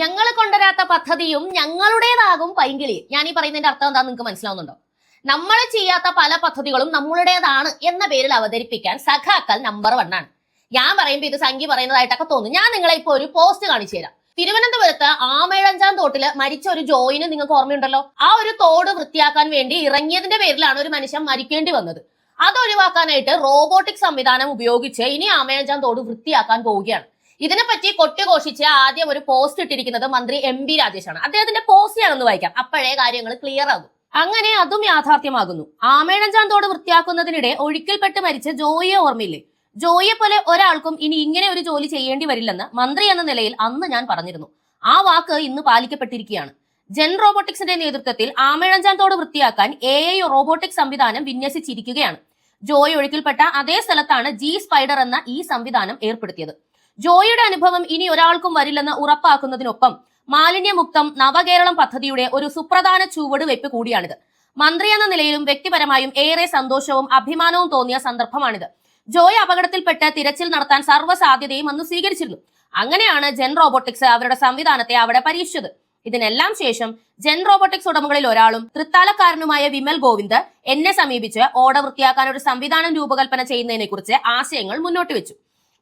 ഞങ്ങൾ കൊണ്ടുവരാത്ത പദ്ധതിയും ഞങ്ങളുടേതാകും പൈങ്കിളി. ഞാൻ ഈ പറയുന്നതിന്റെ അർത്ഥം എന്താ നിങ്ങൾക്ക് മനസ്സിലാവുന്നുണ്ടോ? നമ്മൾ ചെയ്യാത്ത പല പദ്ധതികളും നമ്മളുടേതാണ് എന്ന പേരിൽ അവതരിപ്പിക്കാൻ സഖാക്കൾ നമ്പർ വൺ ആണ്. ഞാൻ പറയുമ്പോൾ ഇത് സംഖ്യ പറയുന്നതായിട്ടൊക്കെ തോന്നും. ഞാൻ നിങ്ങളെ ഇപ്പോൾ ഒരു പോസ്റ്റ് കാണിച്ചു തരാം. തിരുവനന്തപുരത്ത് ആമേഴഞ്ചാം തോട്ടിൽ മരിച്ച ഒരു ജോയിന് നിങ്ങൾക്ക് ഓർമ്മയുണ്ടല്ലോ? ആ ഒരു തോട് വൃത്തിയാക്കാൻ വേണ്ടി ഇറങ്ങിയതിന്റെ പേരിലാണ് ഒരു മനുഷ്യൻ മരിക്കേണ്ടി വന്നത്. അത് ഒഴിവാക്കാനായിട്ട് റോബോട്ടിക് സംവിധാനം ഉപയോഗിച്ച് ഇനി ആമേഴഞ്ചാം തോട് വൃത്തിയാക്കാൻ പോവുകയാണ്. ഇതിനെപ്പറ്റി കൊട്ടിഘോഷിച്ച് ആദ്യം ഒരു പോസ്റ്റ് ഇട്ടിരിക്കുന്നത് മന്ത്രി എം ബി രാജേഷാണ്. അദ്ദേഹത്തിന്റെ പോസ്റ്റ് ഞാനൊന്ന് വായിക്കാം. അപ്പോഴേ കാര്യങ്ങൾ ക്ലിയർ ആകും. അങ്ങനെ അതും യാഥാർത്ഥ്യമാകുന്നു. ആമേണഞ്ചാന്തോട് തോട് വൃത്തിയാക്കുന്നതിനിടെ ഒഴുക്കിൽപ്പെട്ട് മരിച്ച ജോയിയെ ഓർമ്മയില്ലേ? ജോയിയെ പോലെ ഒരാൾക്കും ഇനി ഇങ്ങനെ ഒരു ജോലി ചെയ്യേണ്ടി വരില്ലെന്ന് മന്ത്രി എന്ന നിലയിൽ അന്ന് ഞാൻ പറഞ്ഞിരുന്നു. ആ വാക്ക് ഇന്ന് പാലിക്കപ്പെട്ടിരിക്കുകയാണ്. ജെൻ റോബോട്ടിക്സിന്റെ നേതൃത്വത്തിൽ ആമേണഞ്ചാന്തോട് തോട് വൃത്തിയാക്കാൻ എ ഐ റോബോട്ടിക് സംവിധാനം വിന്യസിച്ചിരിക്കുകയാണ്. ജോയ് ഒഴുക്കിൽപ്പെട്ട അതേ സ്ഥലത്താണ് ജി സ്പൈഡർ എന്ന ഈ സംവിധാനം ഏർപ്പെടുത്തിയത്. ജോയിയുടെ അനുഭവം ഇനി ഒരാൾക്കും വരില്ലെന്ന് ഉറപ്പാക്കുന്നതിനൊപ്പം മാലിന്യമുക്തം നവകേരളം പദ്ധതിയുടെ ഒരു സുപ്രധാന ചുവടുവയ്പ് കൂടിയാണിത്. മന്ത്രി എന്ന നിലയിലും വ്യക്തിപരമായും ഏറെ സന്തോഷവും അഭിമാനവും തോന്നിയ സന്ദർഭമാണിത്. ജോയ് അപകടത്തിൽപ്പെട്ട് തിരച്ചിൽ നടത്താൻ സർവ സാധ്യതയും അന്ന് സ്വീകരിച്ചിരുന്നു. അങ്ങനെയാണ് ജെൻ റോബോട്ടിക്സ് അവരുടെ സംവിധാനത്തെ അവിടെ പരീക്ഷിച്ചത്. ഇതിനെല്ലാം ശേഷം ജെൻ റോബോട്ടിക്സ് ഉടമകളിൽ ഒരാളും തൃത്താലക്കാരനുമായ വിമൽ ഗോവിന്ദ് എന്നെ സമീപിച്ച് ഓട വൃത്തിയാക്കാൻ ഒരു സംവിധാനം രൂപകൽപ്പന ചെയ്യുന്നതിനെ കുറിച്ച് ആശയങ്ങൾ മുന്നോട്ട് വെച്ചു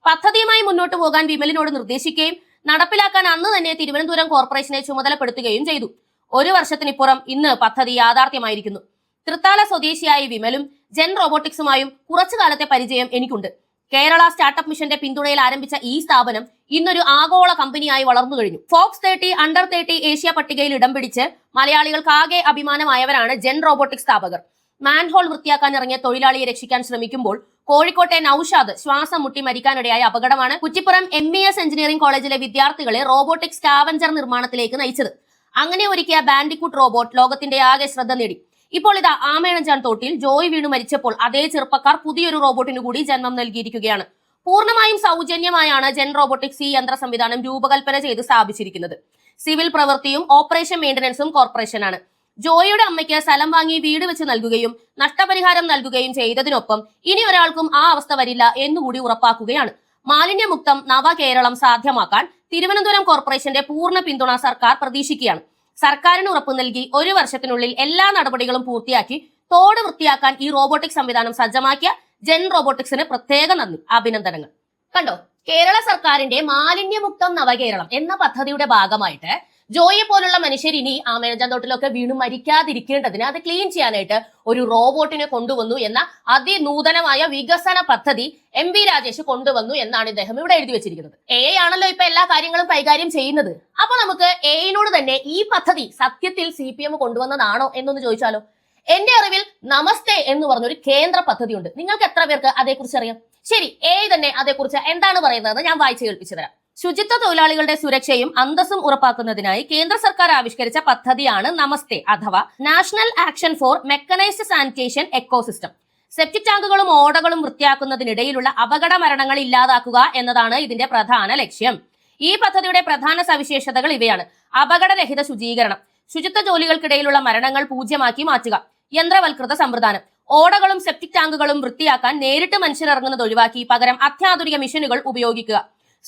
പദ്ധതിയുമായി മുന്നോട്ട് പോകാൻ വിമലിനോട് നിർദ്ദേശിക്കുകയും നടപ്പിലാക്കാൻ അന്ന് തന്നെ തിരുവനന്തപുരം കോർപ്പറേഷനെ ചുമതലപ്പെടുത്തുകയും ചെയ്തു. ഒരു വർഷത്തിനിപ്പുറം ഇന്ന് പദ്ധതി യാഥാർത്ഥ്യമായിരിക്കുന്നു. തൃത്താല സ്വദേശിയായ വിമലും ജെൻ റോബോട്ടിക്സുമായും കുറച്ചു കാലത്തെ പരിചയം എനിക്കുണ്ട്. കേരള സ്റ്റാർട്ടപ്പ് മിഷന്റെ പിന്തുണയിൽ ആരംഭിച്ച ഈ സ്ഥാപനം ഇന്നൊരു ആഗോള കമ്പനിയായി വളർന്നു കഴിഞ്ഞു. Forbes thirty under thirty Asia പട്ടികയിൽ ഇടം പിടിച്ച് മലയാളികൾക്കാകെ അഭിമാനമായവരാണ് ജെൻ റോബോട്ടിക്സ് സ്ഥാപകർ. മാൻഹോൾ വൃത്തിയാക്കാൻ ഇറങ്ങിയ തൊഴിലാളിയെ രക്ഷിക്കാൻ ശ്രമിക്കുമ്പോൾ കോഴിക്കോട്ടെ നൌഷാദ് ശ്വാസം മുട്ടി മരിക്കാനിടയായ അപകടമാണ് Kuttippuram M E S engineering കോളേജിലെ വിദ്യാർത്ഥികളെ റോബോട്ടിക് സ്കാവഞ്ചർ നിർമ്മാണത്തിലേക്ക് നയിച്ചത്. അങ്ങനെ ഒരുക്കിയ ബാൻഡിക്കുട്ട് റോബോട്ട് ലോകത്തിന്റെ ആകെ ശ്രദ്ധ നേടി. ഇപ്പോൾ ഇതാ ആമേണഞ്ചാൻ തോട്ടിൽ ജോയ് വീണു മരിച്ചപ്പോൾ അതേ ചെറുപ്പക്കാർ പുതിയൊരു റോബോട്ടിന് കൂടി ജന്മം നൽകിയിരിക്കുകയാണ്. പൂർണമായും സൗജന്യമായാണ് ജെൻ റോബോട്ടിക്സ് ഈ യന്ത്ര സംവിധാനം രൂപകൽപ്പന ചെയ്ത് സ്ഥാപിച്ചിരിക്കുന്നത്. സിവിൽ പ്രവൃത്തിയും ഓപ്പറേഷൻ മെയിന്റനൻസും കോർപ്പറേഷനാണ് ജോയിയുടെ അമ്മയ്ക്ക് സ്ഥലം വാങ്ങി വീട് വെച്ച് നൽകുകയും നഷ്ടപരിഹാരം നൽകുകയും ചെയ്തതിനൊപ്പം ഇനി ഒരാൾക്കും ആ അവസ്ഥ വരില്ല എന്നുകൂടി ഉറപ്പാക്കുകയാണ്. മാലിന്യമുക്തം നവകേരളം സാധ്യമാക്കാൻ തിരുവനന്തപുരം കോർപ്പറേഷന്റെ പൂർണ പിന്തുണ സർക്കാർ പ്രതീക്ഷിക്കുകയാണ്. സർക്കാരിന് ഉറപ്പ് നൽകി ഒരു വർഷത്തിനുള്ളിൽ എല്ലാ നടപടികളും പൂർത്തിയാക്കി തോട് വൃത്തിയാക്കാൻ ഈ റോബോട്ടിക് സംവിധാനം സജ്ജമാക്കിയ ജെൻ റോബോട്ടിക്സിന് പ്രത്യേക നന്ദി. അഭിനന്ദനങ്ങൾ. കണ്ടോ? കേരള സർക്കാരിന്റെ മാലിന്യമുക്തം നവകേരളം എന്ന പദ്ധതിയുടെ ഭാഗമായിട്ട് ജോയെ പോലുള്ള മനുഷ്യർ ഇനി ആ തോട്ടിലൊക്കെ വീണ് മരിക്കാതിരിക്കേണ്ടതിന് അത് ക്ലീൻ ചെയ്യാനായിട്ട് ഒരു റോബോട്ടിനെ കൊണ്ടുവന്നു എന്ന അതിനൂതനമായ വികസന പദ്ധതി എം വി രാജേഷ് കൊണ്ടുവന്നു എന്നാണ് ഇദ്ദേഹം ഇവിടെ എഴുതി വെച്ചിരിക്കുന്നത്. എ ആണല്ലോ ഇപ്പൊ എല്ലാ കാര്യങ്ങളും കൈകാര്യം ചെയ്യുന്നത്. അപ്പൊ നമുക്ക് എയിനോട് തന്നെ ഈ പദ്ധതി സത്യത്തിൽ സി പി എം കൊണ്ടുവന്നതാണോ എന്നൊന്ന് ചോദിച്ചാലോ? എന്റെ അറിവിൽ നമസ്തേ എന്ന് പറഞ്ഞ ഒരു കേന്ദ്ര പദ്ധതി ഉണ്ട് നിങ്ങൾക്ക് എത്ര പേർക്ക് അതേക്കുറിച്ച് അറിയാം? ശരി എ തന്നെ അതേക്കുറിച്ച് എന്താണ് പറയുന്നതെന്ന് ഞാൻ വായിച്ചു കേൾപ്പിച്ചു തരാം. ശുചിത്വ തൊഴിലാളികളുടെ സുരക്ഷയും അന്തസ്സും ഉറപ്പാക്കുന്നതിനായി കേന്ദ്ര സർക്കാർ ആവിഷ്കരിച്ച പദ്ധതിയാണ് നമസ്തേ അഥവാ national action for mechanised sanitation ecosystem. Septic ടാങ്കുകളും ഓടകളും വൃത്തിയാക്കുന്നതിനിടയിലുള്ള അപകട മരണങ്ങൾ ഇല്ലാതാക്കുക എന്നതാണ് ഇതിന്റെ പ്രധാന ലക്ഷ്യം. ഈ പദ്ധതിയുടെ പ്രധാന സവിശേഷതകൾ ഇവയാണ്. അപകടരഹിത ശുചീകരണം ശുചിത്വ ജോലികൾക്കിടയിലുള്ള മരണങ്ങൾ പൂജ്യമാക്കി മാറ്റുക യന്ത്രവൽകൃത സമ്പ്രദാനം ഓടകളും സെപ്റ്റിക് ടാങ്കുകളും വൃത്തിയാക്കാൻ നേരിട്ട് മനുഷ്യരിറങ്ങുന്നത് ഒഴിവാക്കി പകരം അത്യാധുനിക മെഷീനുകൾ ഉപയോഗിക്കുക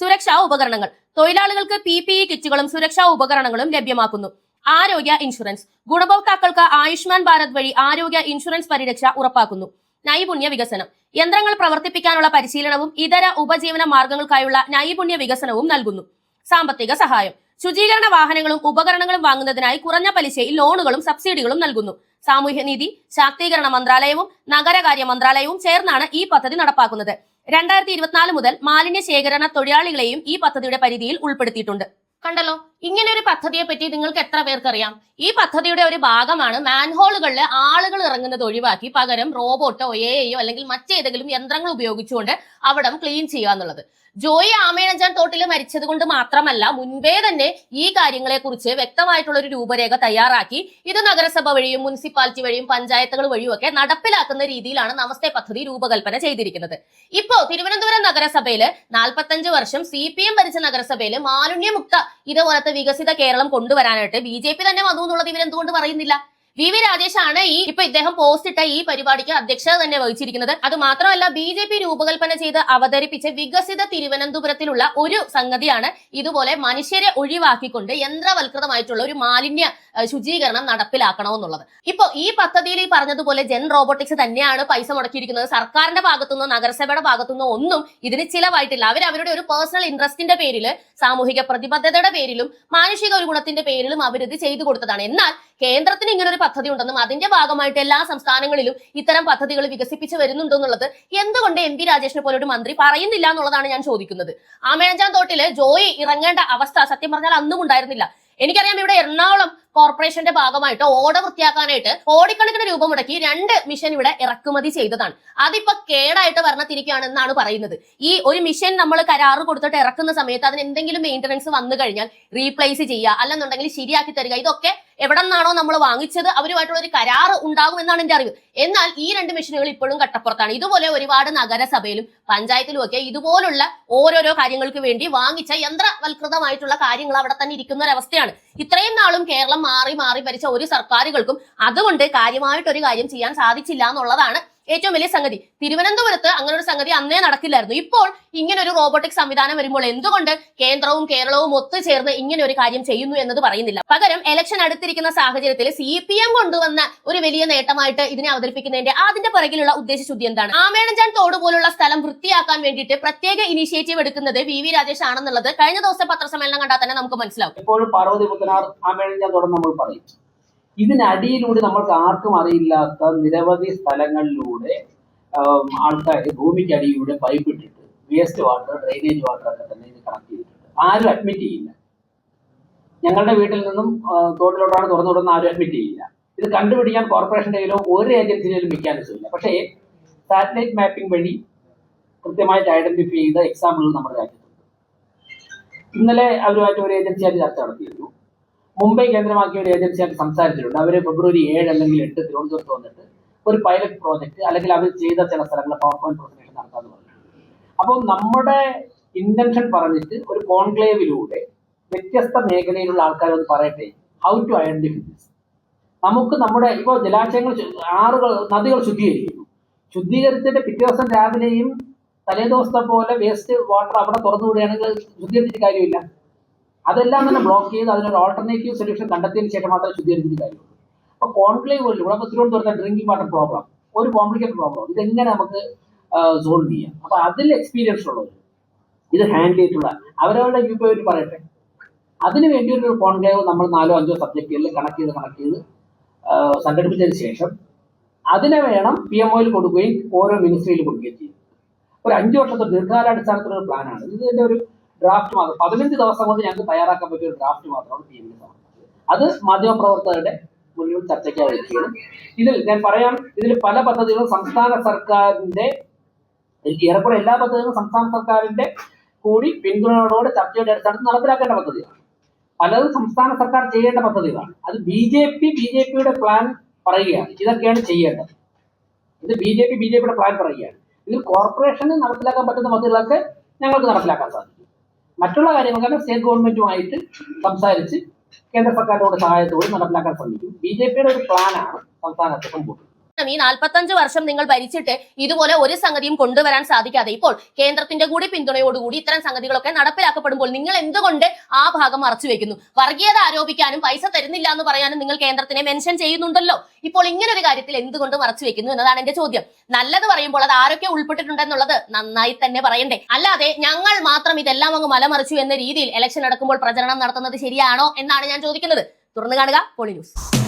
സുരക്ഷാ ഉപകരണങ്ങൾ. തൊഴിലാളികൾക്ക് പി പി ഇ കിറ്റുകളും സുരക്ഷാ ഉപകരണങ്ങളും ലഭ്യമാക്കുന്നു. ആരോഗ്യ ഇൻഷുറൻസ്. ഗുണഭോക്താക്കൾക്ക് ആയുഷ്മാൻ ഭാരത് വഴി ആരോഗ്യ ഇൻഷുറൻസ് പരിരക്ഷ ഉറപ്പാക്കുന്നു. നൈപുണ്യ വികസനം. യന്ത്രങ്ങൾ പ്രവർത്തിപ്പിക്കാനുള്ള പരിശീലനവും ഇതര ഉപജീവന മാർഗങ്ങൾക്കായുള്ള നൈപുണ്യ വികസനവും നൽകുന്നു. സാമ്പത്തിക സഹായം. ശുചീകരണ വാഹനങ്ങളും ഉപകരണങ്ങളും വാങ്ങുന്നതിനായി കുറഞ്ഞ പലിശയിൽ ലോണുകളും സബ്സിഡികളും നൽകുന്നു. സാമൂഹ്യനീതി ശാക്തീകരണ മന്ത്രാലയവും നഗരകാര്യ മന്ത്രാലയവും ചേർന്നാണ് ഈ പദ്ധതി നടപ്പാക്കുന്നത്. രണ്ടായിരത്തി ഇരുപത്തിനാല് മുതൽ മാലിന്യ ശേഖരണ തൊഴിലാളികളെയും ഈ പദ്ധതിയുടെ പരിധിയിൽ ഉൾപ്പെടുത്തിയിട്ടുണ്ട്. കണ്ടല്ലോ? ഇങ്ങനെ ഒരു പദ്ധതിയെ പറ്റി നിങ്ങൾക്ക് എത്ര പേർക്ക് അറിയാം ഈ പദ്ധതിയുടെ ഒരു ഭാഗമാണ് മാൻഹോളുകളിൽ ആളുകൾ ഇറങ്ങുന്നത് ഒഴിവാക്കി പകരം റോബോട്ടോ എയോ അല്ലെങ്കിൽ മറ്റേതെങ്കിലും യന്ത്രങ്ങൾ ഉപയോഗിച്ചുകൊണ്ട് അവിടം ക്ലീൻ ചെയ്യുക എന്നുള്ളത്. ജോയി ആമേണഞ്ചാൻ തോട്ടിൽ മരിച്ചത് കൊണ്ട് മാത്രമല്ല മുൻപേ തന്നെ ഈ കാര്യങ്ങളെ കുറിച്ച് വ്യക്തമായിട്ടുള്ള ഒരു രൂപരേഖ തയ്യാറാക്കി. ഇത് നഗരസഭ വഴിയും മുനിസിപ്പാലിറ്റി വഴിയും പഞ്ചായത്തുകൾ വഴിയും ഒക്കെ നടപ്പിലാക്കുന്ന രീതിയിലാണ് നമസ്തേ പദ്ധതി രൂപകൽപ്പന ചെയ്തിരിക്കുന്നത്. ഇപ്പോ തിരുവനന്തപുരം നഗരസഭയിൽ നാൽപ്പത്തഞ്ച് വർഷം സി പി എം ഭരിച്ച നഗരസഭയിൽ മാലിന്യമുക്ത ഇതുപോലത്തെ വികസിത കേരളം കൊണ്ടുവരാനായിട്ട് ബി ജെ പി തന്നെ വന്നു എന്നുള്ളത് ഇവരെന്തുകൊണ്ട് പറയുന്നില്ല? വി വി രാജേഷാണ് ഈ ഇപ്പൊ ഇദ്ദേഹം പോസ്റ്റ് ഇട്ട ഈ പരിപാടിക്ക് അധ്യക്ഷത തന്നെ വഹിച്ചിരിക്കുന്നത്. അത് മാത്രമല്ല ബി ജെ പി രൂപകൽപ്പന ചെയ്ത് അവതരിപ്പിച്ച വികസിത തിരുവനന്തപുരത്തിലുള്ള ഒരു സംഗതിയാണ് ഇതുപോലെ മനുഷ്യരെ ഒഴിവാക്കിക്കൊണ്ട് യന്ത്രവൽകൃതമായിട്ടുള്ള ഒരു മാലിന്യ ശുചീകരണം നടപ്പിലാക്കണമെന്നുള്ളത്. ഇപ്പൊ ഈ പദ്ധതിയിൽ ഈ പറഞ്ഞതുപോലെ ജെൻ റോബോട്ടിക്സ് തന്നെയാണ് പൈസ മുടക്കിയിരിക്കുന്നത്. സർക്കാരിന്റെ ഭാഗത്തുനിന്നോ നഗരസഭയുടെ ഭാഗത്തുനിന്നോ ഒന്നും ഇതിന് ചിലവായിട്ടില്ല. അവർ അവരുടെ ഒരു പേഴ്സണൽ ഇൻട്രസ്റ്റിന്റെ പേരിൽ സാമൂഹിക പ്രതിബദ്ധതയുടെ പേരിലും മാനുഷിക ഒരു ഗുണത്തിന്റെ പേരിലും അവരിത് ചെയ്തു കൊടുത്തതാണ്. എന്നാൽ കേന്ദ്രത്തിന് ഇങ്ങനെ ഒരു പദ്ധതി ഉണ്ടെന്നും അതിന്റെ ഭാഗമായിട്ട് എല്ലാ സംസ്ഥാനങ്ങളിലും ഇത്തരം പദ്ധതികൾ വികസിപ്പിച്ച് വരുന്നുണ്ടെന്നുള്ളത് എന്തുകൊണ്ട് എം പി രാജേഷിനെ പോലെ ഒരു മന്ത്രി പറയുന്നില്ല എന്നുള്ളതാണ് ഞാൻ ചോദിക്കുന്നത്. ആമേഴഞ്ചാൻ തോട്ടിൽ ജോയി ഇറങ്ങേണ്ട അവസ്ഥ സത്യം പറഞ്ഞാൽ അന്നും ഉണ്ടായിരുന്നില്ല. എനിക്കറിയാം ഇവിടെ എറണാകുളം കോർപ്പറേഷന്റെ ഭാഗമായിട്ട് ഓട വൃത്തിയാക്കാനായിട്ട് കോടിക്കണക്കിന് രൂപ മുടക്കി രണ്ട് മിഷൻ ഇവിടെ ഇറക്കുമതി ചെയ്തതാണ്. അതിപ്പോ കേടായിട്ട് വരണത്തിരിക്കുകയാണെന്നാണ് പറയുന്നത്. ഈ ഒരു മിഷൻ നമ്മൾ കരാറ് കൊടുത്തിട്ട് ഇറക്കുന്ന സമയത്ത് അതിന് എന്തെങ്കിലും മെയിന്റനൻസ് വന്നു കഴിഞ്ഞാൽ റീപ്ലേസ് ചെയ്യുക. അല്ലെന്നുണ്ടെങ്കിൽ ശരിയാക്കി തരിക. ഇതൊക്കെ എവിടെ നിന്നാണോ നമ്മൾ വാങ്ങിച്ചത് അവരുമായിട്ടുള്ള ഒരു കരാറ് ഉണ്ടാകും എന്നാണ് എന്റെ അറിവ്. എന്നാൽ ഈ രണ്ട് മെഷീനുകൾ ഇപ്പോഴും കട്ടപ്പുറത്താണ്. ഇതുപോലെ ഒരുപാട് നഗരസഭയിലും പഞ്ചായത്തിലും ഒക്കെ ഇതുപോലുള്ള ഓരോരോ കാര്യങ്ങൾക്ക് വേണ്ടി വാങ്ങിച്ച യന്ത്രവൽകൃതമായിട്ടുള്ള കാര്യങ്ങൾ അവിടെ തന്നെ ഇരിക്കുന്ന ഒരവസ്ഥയാണ്. ഇത്രയും നാളും കേരളം മാറി മാറി ഭരിച്ച ഒരു സർക്കാരുകൾക്കും അതുകൊണ്ട് കാര്യമായിട്ടൊരു കാര്യം ചെയ്യാൻ സാധിച്ചില്ല എന്നുള്ളതാണ് ഏറ്റവും വലിയ സംഗതി. തിരുവനന്തപുരത്ത് അങ്ങനെ ഒരു സംഗതി അന്നേ നടക്കില്ലായിരുന്നു. ഇപ്പോൾ ഇങ്ങനെ ഒരു റോബോട്ടിക് സംവിധാനം വരുമ്പോൾ എന്തുകൊണ്ട് കേന്ദ്രവും കേരളവും ഒത്തുചേർന്ന് ഇങ്ങനെ ഒരു കാര്യം ചെയ്യുന്നു എന്നത് പറയുന്നില്ല. പകരം എലക്ഷൻ അടുത്തിരിക്കുന്ന സാഹചര്യത്തിൽ സി പി എം കൊണ്ടുവന്ന ഒരു വലിയ നേട്ടമായിട്ട് ഇതിനെ അവതരിപ്പിക്കുന്നതിന്റെ അതിന്റെ പിറകിലുള്ള ഉദ്ദേശശുദ്ധി എന്താണ്? ആമേണഞ്ചാൻ തോട് പോലുള്ള സ്ഥലം വൃത്തിയാക്കാൻ വേണ്ടിയിട്ട് പ്രത്യേക ഇനീഷ്യേറ്റീവ് എടുക്കുന്നത് വി വി രാജേഷ് ആണെന്നുള്ളത് കഴിഞ്ഞ ദിവസം പത്രസമ്മേളനം കണ്ടാൽ തന്നെ നമുക്ക് മനസ്സിലാവും. ഇപ്പോഴും പാർവതി നമ്മൾ പറയും. ഇതിനടിയിലൂടെ നമ്മൾക്ക് ആർക്കും അറിയില്ലാത്ത നിരവധി സ്ഥലങ്ങളിലൂടെ ആൾക്കാർ ഭൂമിക്കടിയിലൂടെ പൈപ്പ് ഇട്ടിട്ട് വേസ്റ്റ് വാട്ടർ ഡ്രെയിനേജ് വാട്ടർ ഒക്കെ തന്നെ ഇത് കണക്ട് ചെയ്തിട്ടുണ്ട്. ആരും അഡ്മിറ്റ് ചെയ്യില്ല. ഞങ്ങളുടെ വീട്ടിൽ നിന്നും തോട്ടിലോട്ടാണ് തുറന്നു വിടുന്ന ആരും അഡ്മിറ്റ് ചെയ്യില്ല. ഇത് കണ്ടുപിടിക്കാൻ കോർപ്പറേഷന്റെ കയ്യിലോ ഒരു ഏജൻസിയിലും മെക്കാനിസം ഇല്ല പക്ഷേ സാറ്റലൈറ്റ് മാപ്പിംഗ് വഴി കൃത്യമായിട്ട് ഐഡന്റിഫൈ ചെയ്ത എക്സാമ്പിളുകൾ നമ്മുടെ രാജ്യത്തുണ്ട്. ഇന്നലെ അവരുമായിട്ട് ഒരു ഏജൻസിയായിട്ട് ചർച്ച നടത്തിയിരുന്നു. മുംബൈ കേന്ദ്രമാക്കിയ ഒരു ഏജൻസിയായിട്ട് സംസാരിച്ചിട്ടുണ്ട്. അവർ ഫെബ്രുവരി ഏഴ് അല്ലെങ്കിൽ എട്ട് തിരുവനന്തപുരത്ത് വന്നിട്ട് ഒരു പൈലറ്റ് പ്രോജക്റ്റ് അല്ലെങ്കിൽ അവർ ചെയ്ത ചില സ്ഥലങ്ങളെ പവർ പോയിന്റ് പ്രസന്റേഷൻ നടത്താന്ന് പറഞ്ഞു. അപ്പോൾ നമ്മുടെ ഇന്റൻഷൻ പറഞ്ഞിട്ട് ഒരു കോൺക്ലേവിലൂടെ വ്യത്യസ്ത മേഖലയിലുള്ള ആൾക്കാർ ഒന്ന് പറയട്ടെ ഹൗ ടു ഐഡന്റിഫൈ നമുക്ക് നമ്മുടെ ഇപ്പോൾ ജലാശയങ്ങൾ ആറുകൾ നദികൾ ശുദ്ധീകരിക്കുന്നു. ശുദ്ധീകരിച്ചിട്ട് പിറ്റേ ദിവസം രാവിലെയും തലേ ദിവസത്തെ പോലെ വേസ്റ്റ് വാട്ടർ അവിടെ തുറന്നു വിടുകയാണെങ്കിൽ ശുദ്ധീകരിച്ചിട്ട് കാര്യമില്ല. അതെല്ലാം തന്നെ ബ്ലോക്ക് ചെയ്ത് അതിനൊരു ഓൾട്ടർനേറ്റീവ് സൊല്യൂഷൻ കണ്ടെത്തിയതിന് ശേഷം മാത്രമേ ശുദ്ധീകരിച്ചിട്ട് കാര്യമുള്ളൂ. അപ്പോൾ കോൺക്ലേവ് ഇവിടെ തിരുവനന്തപുരത്തെ ഡ്രിങ്കിങ് വാട്ടർ പ്രോബ്ലം ഒരു കോംപ്ലിക്കേറ്റഡ് പ്രോബ്ലം ഇതെങ്ങനെ നമുക്ക് സോൾവ് ചെയ്യാം? അപ്പോൾ അതിൽ എക്സ്പീരിയൻസ് ഉള്ളത് ഇത് ഹാൻഡിൽ ചെയ്തിട്ടുള്ള അവരവരുടെ വ്യൂ പറയട്ടെ. അതിന് ഒരു കോൺക്ലേവ് നമ്മൾ നാലോ അഞ്ചോ സബ്ജക്റ്റുകളിൽ കണക്ട് ചെയ്ത് കണക്ട് ചെയ്ത് സംഘടിപ്പിച്ചതിന് ശേഷം അതിനെ വേണം പി എം ഒയിൽ കൊടുക്കുകയും ഓരോ മിനിസ്ട്രിയിൽ കൊടുക്കുകയും ചെയ്യും. ഒരു അഞ്ച് വർഷത്തെ ദീർഘകാലാടിസ്ഥാനത്തിലുള്ള പ്ലാനാണ് ഇതിന്റെ ഒരു ഡ്രാഫ്റ്റ് മാത്രം. പതിനഞ്ച് ദിവസം കൊണ്ട് ഞങ്ങൾക്ക് തയ്യാറാക്കാൻ പറ്റിയ ഒരു ഡ്രാഫ്റ്റ് മാത്രമാണ് പി എം സമർപ്പിച്ചത് അത് മാധ്യമപ്രവർത്തകരുടെ മുന്നിൽ ചർച്ചയ്ക്കായി വയ്ക്കുകയാണ് ഇതിൽ ഞാൻ പറയാം ഇതിൽ പല പദ്ധതികളും സംസ്ഥാന സർക്കാരിന്റെ ഏറെക്കുറെ എല്ലാ പദ്ധതികളും സംസ്ഥാന സർക്കാരിന്റെ കൂടി പിന്തുണയോടെ ചർച്ചയുടെ അടിസ്ഥാനത്തിൽ നടപ്പിലാക്കേണ്ട പദ്ധതിയാണ് പലതും സംസ്ഥാന സർക്കാർ ചെയ്യേണ്ട പദ്ധതികളാണ്. അത് B J P B J പിയുടെ പ്ലാൻ പറയുകയാണ്. ഇതൊക്കെയാണ് ചെയ്യേണ്ടത്. ഇത് B J P B J പിയുടെ പ്ലാൻ പറയുകയാണ്. ഇതിൽ കോർപ്പറേഷന് നടപ്പിലാക്കാൻ പറ്റുന്ന പദ്ധതികളൊക്കെ ഞങ്ങൾക്ക് നടപ്പിലാക്കാൻ സാധിക്കും. മറ്റുള്ള കാര്യങ്ങളൊക്കെ സ്റ്റേറ്റ് ഗവൺമെന്റുമായിട്ട് സംസാരിച്ച് കേന്ദ്ര സർക്കാരിനോട് സഹായത്തോടെ നടപ്പിലാക്കാൻ ശ്രമിക്കും. ബി ജെ പിയുടെ ഒരു പ്ലാനാണ് സംസ്ഥാനത്ത് മുമ്പോട്ട്. ഈ നാൽപ്പത്തഞ്ച് വർഷം നിങ്ങൾ ഭരിച്ചിട്ട് ഇതുപോലെ ഒരു സംഗതിയും കൊണ്ടുവരാൻ സാധിക്കാതെ ഇപ്പോൾ കേന്ദ്രത്തിന്റെ കൂടി പിന്തുണയോടുകൂടി ഇത്തരം സംഗതികളൊക്കെ നടപ്പിലാക്കപ്പെടുമ്പോൾ നിങ്ങൾ എന്തുകൊണ്ട് ആ ഭാഗം മറച്ചു വെക്കുന്നു? വർഗീയത ആരോപിക്കാനും പൈസ തരുന്നില്ല എന്ന് പറയാനും നിങ്ങൾ കേന്ദ്രത്തിനെ മെൻഷൻ ചെയ്യുന്നുണ്ടല്ലോ. ഇപ്പോൾ ഇങ്ങനെ ഒരു കാര്യത്തിൽ എന്തുകൊണ്ട് മറച്ചു വെക്കുന്നു എന്നതാണ് എന്റെ ചോദ്യം. നല്ലത് പറയുമ്പോൾ അത് ആരൊക്കെ ഉൾപ്പെട്ടിട്ടുണ്ടെന്നുള്ളത് നന്നായി തന്നെ പറയണ്ടേ. അല്ലാതെ ഞങ്ങൾ മാത്രം ഇതെല്ലാം അങ്ങ് മലമറിച്ചു എന്ന രീതിയിൽ ഇലക്ഷൻ നടക്കുമ്പോൾ പ്രചരണം നടത്തുന്നത് ശരിയാണോ എന്നാണ് ഞാൻ ചോദിക്കുന്നത്. തുറന്നു കാണുക പോളി ന്യൂസ്